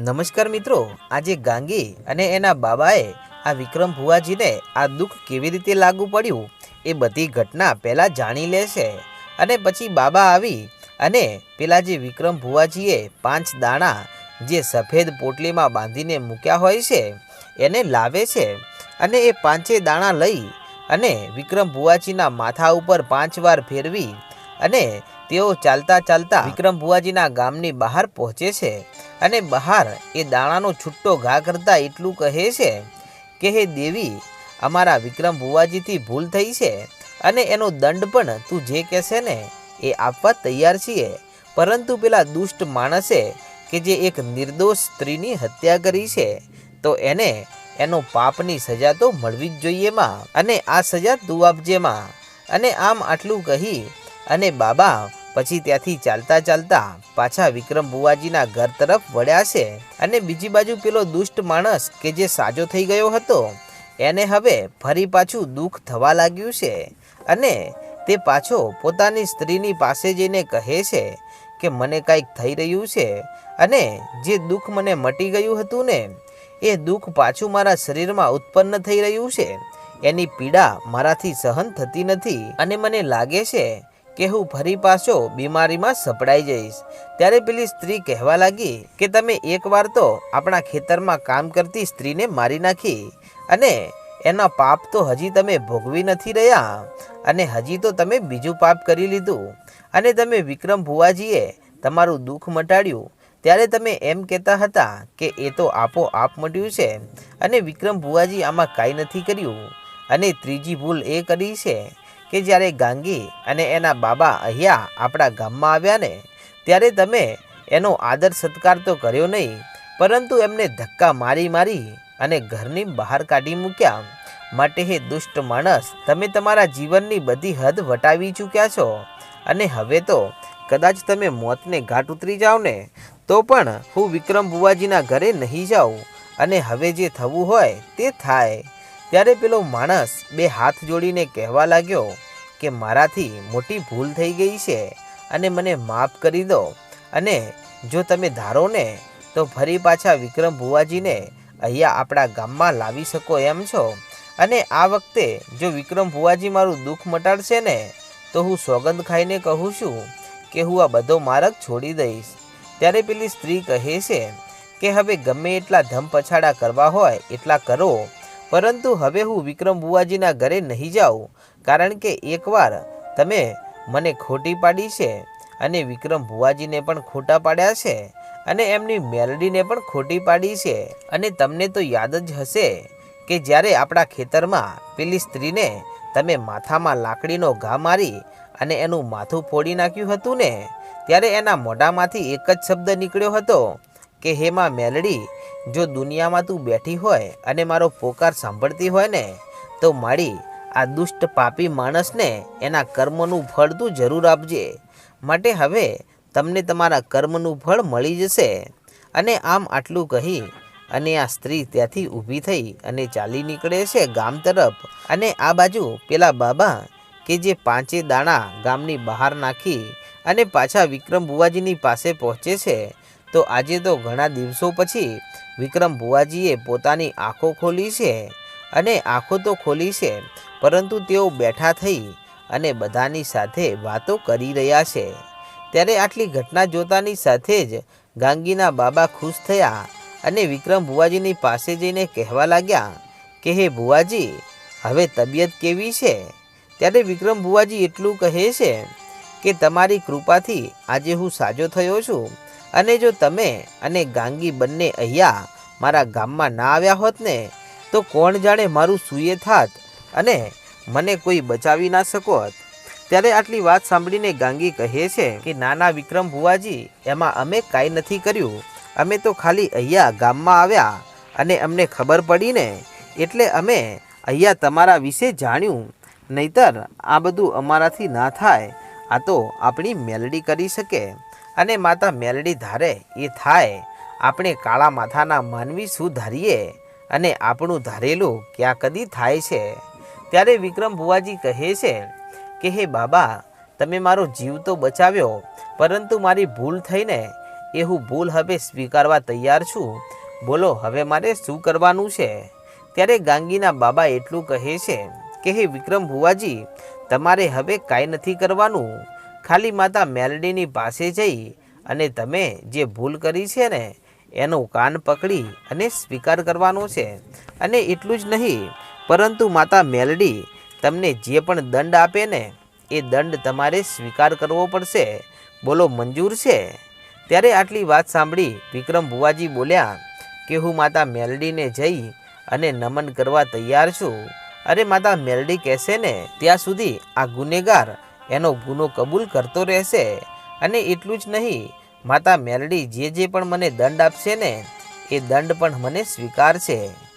નમસ્કાર મિત્રો, આજે ગાંગી અને એના બાબાએ આ વિક્રમ ભુવાજીને આ દુઃખ કેવી રીતે લાગુ પડ્યું એ બધી ઘટના પહેલાં જાણી લેશે અને પછી બાબા આવી અને પેલા જે વિક્રમ ભુવાજીએ પાંચ દાણા જે સફેદ પોટલીમાં બાંધીને મૂક્યા હોય છે, એને લાવે છે. અને એ પાંચે દાણા લઈ અને વિક્રમ ભુવાજીના માથા ઉપર પાંચ વાર ફેરવી અને તેઓ ચાલતા ચાલતા વિક્રમ ભુવાજીના ગામની બહાર પહોંચે છે. અને બહાર એ દાણાનો છૂટો ઘા કરતા એટલું કહે છે કે, હે દેવી, અમારા વિક્રમ ભુવાજીથી ભૂલ થઈ છે અને એનો દંડ પણ તું જે કહેશે ને એ આપવા તૈયાર છીએ. પરંતુ પેલા દુષ્ટ માણસે કે જે એક નિર્દોષ સ્ત્રીની હત્યા કરી છે, તો એને એનો પાપની સજા તો મળવી જ જોઈએ માં. અને આ સજા તું આપજે માં. અને આમ આટલું કહી અને બાબા પછી ત્યાંથી ચાલતા ચાલતા પાછા વિક્રમ બુવાજીના ઘર તરફ વળ્યા છે અને બીજી બાજુ પેલો દુષ્ટ માણસ કે જે સાજો થઈ ગયો હતો, એને હવે ફરી પાછું દુઃખ થવા લાગ્યું છે અને તે પાછો પોતાની સ્ત્રીની પાસે જઈને કહે છે કે મને કાંઈક થઈ રહ્યું છે અને જે દુઃખ મને મટી ગયું હતું ને, એ દુઃખ પાછું મારા શરીરમાં ઉત્પન્ન થઈ રહ્યું છે. એની પીડા મારાથી સહન થતી નથી અને મને લાગે છે કે હું ફરી પાછો બીમારીમાં સપડાઈ જઈશ. ત્યારે પેલી સ્ત્રી કહેવા લાગી કે તમે એકવાર તો આપણા ખેતરમાં કામ કરતી સ્ત્રીને મારી નાખી અને એના પાપ તો હજી તમે ભોગવી નથી રહ્યા અને હજી તો તમે બીજું પાપ કરી લીધું અને તમે વિક્રમ ભુવાજીએ તમારું દુઃખ મટાડ્યું. ત્યારે તમે એમ કહેતા હતા કે એ તો આપોઆપ મટ્યું છે અને વિક્રમ ભુવાજી આમાં કાંઈ નથી કર્યું. અને ત્રીજી ભૂલ એ કરી છે કે જ્યારે ગાંગી અને એના બાબા અહીંયા આપણા ગામમાં આવ્યા ને, ત્યારે તમે એનો આદર સત્કાર તો કર્યો નહીં, પરંતુ એમને ધક્કા મારી મારી અને ઘરની બહાર કાઢી મૂક્યા. માટે હે દુષ્ટ માણસ, તમે તમારા જીવનની બધી હદ વટાવી ચૂક્યા છો. અને હવે તો કદાચ તમે મોતને ઘાટ ઉતરી જાઓ ને, તો પણ હું વિક્રમ બુવાજીના ઘરે નહીં જાઉં. અને હવે જે થવું હોય તે થાય. ત્યારે પેલો માણસ બે હાથ જોડીને કહેવા લાગ્યો કે મારાથી મોટી ભૂલ થઈ ગઈ છે અને મને માફ કરી દો. અને જો તમે ધારો ને, તો ફરી પાછા વિક્રમ ભુવાજીને અહીંયા આપણા ગામમાં લાવી શકો એમ છો. અને આ વખતે જો વિક્રમ ભુવાજી મારું દુઃખ મટાડશે ને, તો હું સોગંદ ખાઈને કહું છું કે હું આ બધો માર્ગ છોડી દઈશ. ત્યારે પેલી સ્ત્રી કહે છે કે હવે ગમે એટલા ધમ પછાડા કરવા હોય એટલા કરો. પરંતુ હવે હું વિક્રમ બુવાજીના ઘરે નહીં જાઉં. કારણ કે એકવાર તમે મને ખોટી પાડી છે અને વિક્રમ ભુવાજીને પણ ખોટા પાડ્યા છે અને એમની મેલડીને પણ ખોટી પાડી છે અને તમને તો યાદ જ હશે કે જ્યારે આપણા ખેતરમાં પેલી સ્ત્રીને તમે માથામાં લાકડીનો ઘા મારી અને એનું માથું ફોડી નાખ્યું હતું ને, ત્યારે એના મોઢામાંથી એક જ શબ્દ નીકળ્યો હતો કે હેમાં મેલડી, જો દુનિયામાં તું બેઠી હોય અને મારો પોકાર સાંભળતી હોય ને, તો મારી આ દુષ્ટ પાપી માણસને એના કર્મનું ફળ તું જરૂર આપજે. માટે હવે તમને તમારા કર્મનું ફળ મળી જશે. અને આમ આટલું કહી, અને આ સ્ત્રી ત્યાંથી ઊભી થઈ અને ચાલી નીકળે છે ગામ તરફ. અને આ બાજુ પેલા બાબા કે જે પાંચે દાણા ગામની બહાર નાખી અને પાછા વિક્રમ બુવાજીની પાસે પહોંચે છે, તો આજે તો ઘણા દિવસો પછી વિક્રમ બુવાજીએ પોતાની આંખો ખોલી છે. અને આંખો તો ખોલી છે પરંતુ તેઓ બેઠા થઈ અને બધાની સાથે વાતો કરી રહ્યા છે. ત્યારે આટલી ઘટના જોતાની સાથે જ ગાંગીના બાબા ખુશ થયા અને વિક્રમ ભુવાજીની પાસે જઈને કહેવા લાગ્યા કે, હે ભુવાજી, હવે તબિયત કેવી છે? ત્યારે વિક્રમ ભુવાજી એટલું કહે છે કે, તમારી કૃપાથી આજે હું સાજો થયો છું અને જો તમે અને ગાંગી બંને અહીંયા મારા ગામમાં ના આવ્યા હોત ને, તો કોણ જાણે મારું સૂએ થાત અને મને કોઈ બચાવી ના શકોત ત્યારે આટલી વાત સાંભળીને ગાંગી કહે છે કે, નાના વિક્રમ ભુવાજી, એમાં અમે કાંઈ નથી કર્યું. અમે તો ખાલી અહીંયા ગામમાં આવ્યા અને અમને ખબર પડીને એટલે અમે અહીંયા તમારા વિશે જાણ્યું. નહીતર આ બધું અમારાથી ના થાય. આ તો આપણી મેલડી કરી શકે અને માતા મેલડી ધારે એ થાય. આપણે કાળા માથાના માનવી શું ધારીએ અને આપણું ધારેલું ક્યાં કદી થાય છે? ત્યારે વિક્રમ ભુવાજી કહે છે કે, હે બાબા, તમે મારો જીવ તો બચાવ્યો, પરંતુ મારી ભૂલ થઈને એ હું ભૂલ હવે સ્વીકારવા તૈયાર છું. બોલો, હવે મારે શું કરવાનું છે? ત્યારે ગાંગીના બાબા એટલું કહે છે કે, હે વિક્રમ ભુવાજી, તમારે હવે કાંઈ નથી કરવાનું. ખાલી માતા મેલડીની પાસે જઈ અને તમે જે ભૂલ કરી છે ને, એનો કાન પકડી અને સ્વીકાર કરવાનો છે. અને એટલું જ નહીં પરંતુ માતા મેલડી તમને જે પણ દંડ આપે ને, એ દંડ તમારે સ્વીકાર કરવો પડશે. બોલો, મંજૂર છે? ત્યારે આટલી વાત સાંભળી વિક્રમ ભુવાજી બોલ્યા કે, હું માતા મેલડીને જઈ અને નમન કરવા તૈયાર છું. અરે, માતા મેલડી કહેશે ને, ત્યાં સુધી આ ગુનેગાર એનો ગુનો કબૂલ કરતો રહેશે. અને એટલું જ નહીં, માતા મેલડી જે જે પણ મને દંડ આપશે ને, એ દંડ પણ મને સ્વીકાર છે.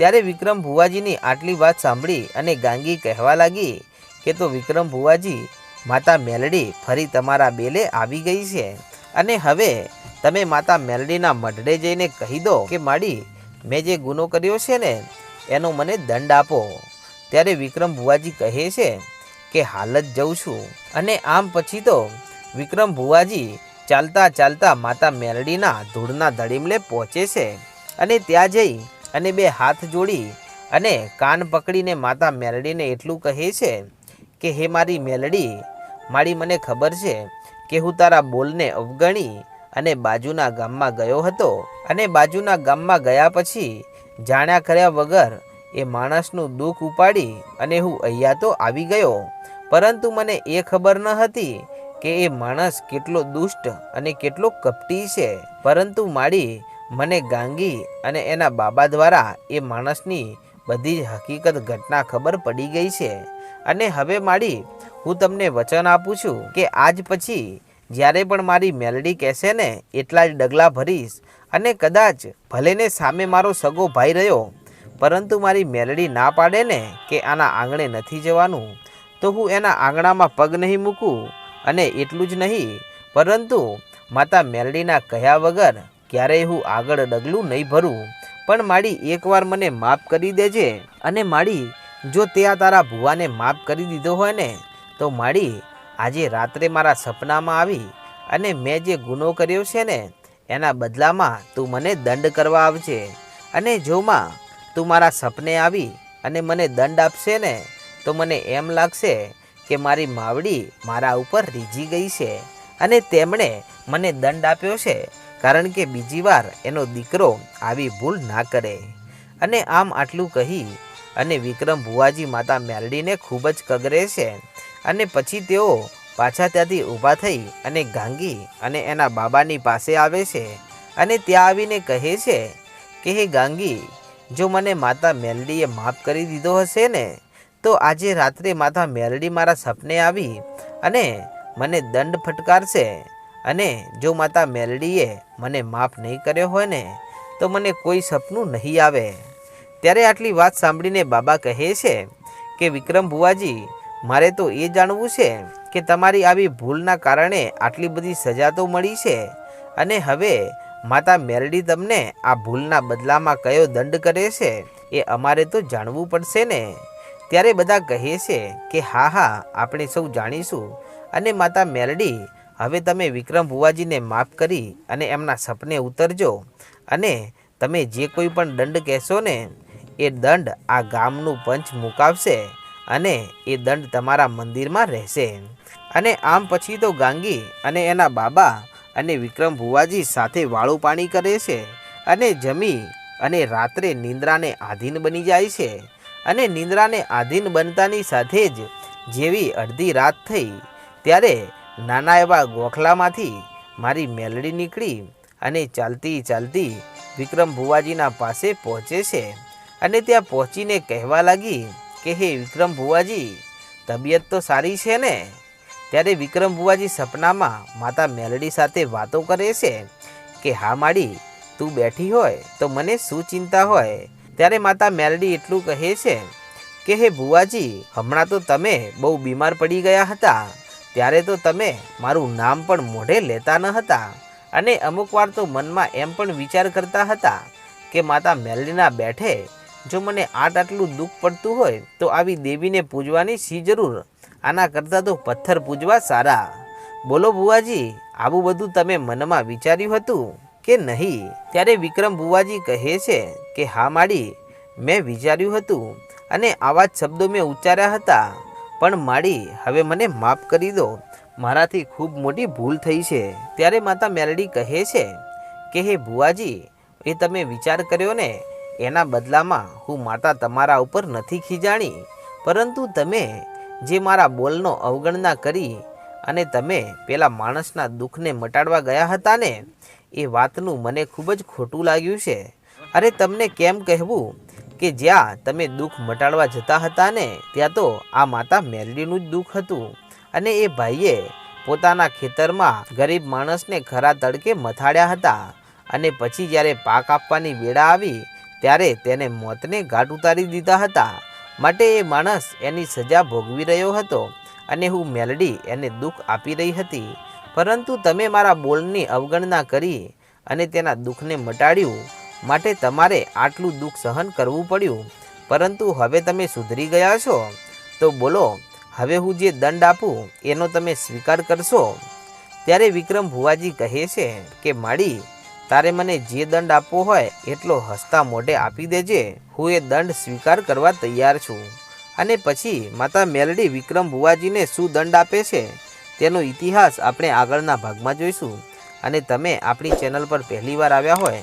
ત્યારે વિક્રમ ભુવાજીની આટલી વાત સાંભળી અને ગાંગી કહેવા લાગી કે તો વિક્રમ ભુવાજી, માતા મેલડી ફરી તમારા બેલે આવી ગઈ છે. અને હવે તમે માતા મેલડીના મઢડે જઈને કહી દો કે માડી, મેં જે ગુનો કર્યો છે ને, એનો મને દંડ આપો. ત્યારે વિક્રમ ભુવાજી કહે છે કે હાલ જ જઉં છું. અને આમ પછી તો વિક્રમ ભુવાજી ચાલતા ચાલતા માતા મેલડીના ધૂળના ધડીમલે પહોંચે છે. અને ત્યાં જઈ અને બે હાથ જોડી અને કાન પકડીને માતા મેલડીને એટલું કહે છે કે, હે મારી મેલડી, મારી મને ખબર છે કે હું તારા બોલને અવગણી અને બાજુના ગામમાં ગયો હતો અને બાજુના ગામમાં ગયા પછી જાણ્યા કર્યા વગર એ માણસનું દુઃખ ઉપાડી અને હું અહીંયા તો આવી ગયો. પરંતુ મને એ ખબર ન હતી કે એ માણસ કેટલો દુષ્ટ અને કેટલો કપટી છે. પરંતુ માડી મને ગાંગી અને એના બાબા દ્વારા એ માણસની બધી જ હકીકત ઘટના ખબર પડી ગઈ છે. અને હવે મારી હું તમને વચન આપું છું કે આજ પછી જ્યારે પણ મારી મેલડી કહેશે ને, એટલા જ ડગલા ભરીશ અને કદાચ ભલેને સામે મારો સગો ભાઈ રહ્યો, પરંતુ મારી મેલડી ના પાડે ને કે આના આંગણે નથી જવાનું, તો હું એના આંગણામાં પગ નહીં મૂકું અને એટલું જ નહીં, પરંતુ માતા મેલડીના કહ્યા વગર ક્યારેય હું આગળ ડગલું નહીં ભરું, પણ માડી એકવાર મને માફ કરી દેજે અને માડી, જો તે આ તારા ભુવાને માફ કરી દીધો હોય ને, તો માડી, આજે રાત્રે મારા સપનામાં આવી અને મેં જે ગુનો કર્યો છે ને, એના બદલામાં તું મને દંડ કરવા આવજે. અને જો માં તું મારા સપને આવી અને મને દંડ આપશે ને, તો મને એમ લાગશે કે મારી માવડી મારા ઉપર રીઝી ગઈ છે અને તેમણે મને દંડ આપ્યો છે. કારણ કે બીજી વાર એનો દીકરો આવી ભૂલ ના કરે. અને આમ આટલું કહી અને વિક્રમ ભુવાજી માતા મેરડીને ખૂબ જ કગરે છે. અને પછી તેઓ પાછા ત્યાંથી ઊભા થઈ અને ગાંગી અને એના બાબાની પાસે આવે છે. અને ત્યાં આવીને કહે છે કે, હે ગાંગી, જો મને માતા મેલડીએ માફ કરી દીધો હશે ને, તો આજે રાત્રે માતા મેલડી મારા સપને આવી અને મને દંડ ફટકારશે. અને જો માતા મેલડીએ મને માફ નહીં કર્યો હોય ને, તો મને કોઈ સપનું નહીં આવે. ત્યારે આટલી વાત સાંભળીને બાબા કહે છે કે, વિક્રમ ભુવાજી, મારે તો એ જાણવું છે કે તમારી આવી ભૂલના કારણે આટલી બધી સજા તો મળી છે અને હવે માતા મેરડી તમને આ ભૂલના બદલામાં કયો દંડ કરે છે એ અમારે તો જાણવું પડશે ને. ત્યારે બધા કહે છે કે, હા હા, આપણે સૌ જાણીશું. અને માતા મેલડી હવે તમે વિક્રમ ભુવાજીને માફ કરી અને એમના સપને ઉતરજો અને તમે જે કોઈ પણ દંડ કહેશો ને, એ દંડ આ ગામનું પંચ મુકાવશે અને એ દંડ તમારા મંદિરમાં રહેશે. અને આમ પછી તો ગાંગી અને એના બાબા અને વિક્રમ ભુવાજી સાથે વાળું પાણી કરે છે અને જમી અને રાત્રે નિંદ્રાને આધીન બની જાય છે. અને નિંદ્રાને આધીન બનતાની સાથે જ જેવી અડધી રાત થઈ, ત્યારે નાના એવા ગોખલામાંથી મારી મેલડી નીકળી અને ચાલતી ચાલતી વિક્રમ ભુવાજીના પાસે પહોંચે છે. અને ત્યાં પહોંચીને કહેવા લાગી કે, હે વિક્રમ ભુવાજી, તબિયત તો સારી છે ને? ત્યારે વિક્રમ ભુવાજી સપનામાં માતા મેલડી સાથે વાતો કરે છે કે, હા માડી, તું બેઠી હોય તો મને શું ચિંતા હોય? ત્યારે માતા મેલડી એટલું કહે છે કે, હે ભુવાજી, હમણાં તો તમે બહુ બીમાર પડી ગયા હતા. ત્યારે તો તમે મારું નામ પણ મોઢે લેતા ન હતા. અને અમુક વાર તો મનમાં એમ પણ વિચાર કરતા હતા કે માતા મેલડીના બેઠે જો મને આટ આટલું દુઃખ પડતું હોય તો આવી દેવીને પૂજવાની શી જરૂર? આના કરતાં તો પથ્થર પૂજવા સારા. બોલો બુવાજી આવું બધું તમે મનમાં વિચાર્યું હતું કે નહીં? ત્યારે વિક્રમ ભુવાજી કહે છે કે, હા માડી, મેં વિચાર્યું હતું અને આવા જ શબ્દો મેં ઉચ્ચાર્યા હતા. પણ માડી, હવે મને માફ કરી દો. મારાથી ખૂબ મોટી ભૂલ થઈ છે. ત્યારે માતા મેલડી કહે છે કે, હે ભુવાજી, એ તમે વિચાર કર્યો ને? એના બદલામાં હું માતા તમારા ઉપર નથી ખીજાણી. પરંતુ તમે જે મારા બોલનો અવગણના કરી અને તમે પેલા માણસના દુઃખને મટાડવા ગયા હતા ને, એ વાતનું મને ખૂબ જ ખોટું લાગ્યું છે. અરે, તમને કેમ કહેવું? કે જ્યાં તમે દુઃખ મટાડવા જતા હતા ને, ત્યાં તો આ માતા મેલડીનું જ દુઃખ હતું. અને એ ભાઈએ પોતાના ખેતરમાં ગરીબ માણસને ખરા તડકે મથાડ્યા હતા. અને પછી જ્યારે પાક આપવાની વેળા આવી, ત્યારે તેને મોતને ઘાટ ઉતારી દીધા હતા. માટે એ માણસ એની સજા ભોગવી રહ્યો હતો અને હું મેલડી એને દુઃખ આપી રહી હતી. પરંતુ તમે મારા બોલની અવગણના કરી અને તેના દુઃખને મટાડ્યું. માટે તમારે આટલું દુઃખ સહન કરવું પડ્યું. પરંતુ હવે તમે સુધરી ગયા છો. તો બોલો, હવે હું જે દંડ આપું, એનો તમે સ્વીકાર કરશો? ત્યારે વિક્રમ ભુવાજી કહે છે કે, માળી, તારે મને જે દંડ આપવો હોય, એટલો હસતા મોઢે આપી દેજે. હું એ દંડ સ્વીકાર કરવા તૈયાર છું. અને પછી માતા મેલડી વિક્રમ ભુવાજીને શું દંડ આપે છે? તેનો ઇતિહાસ આપણે આગળના ભાગમાં જોઈશું. અને તમે આપણી ચેનલ પર પહેલીવાર આવ્યા હોય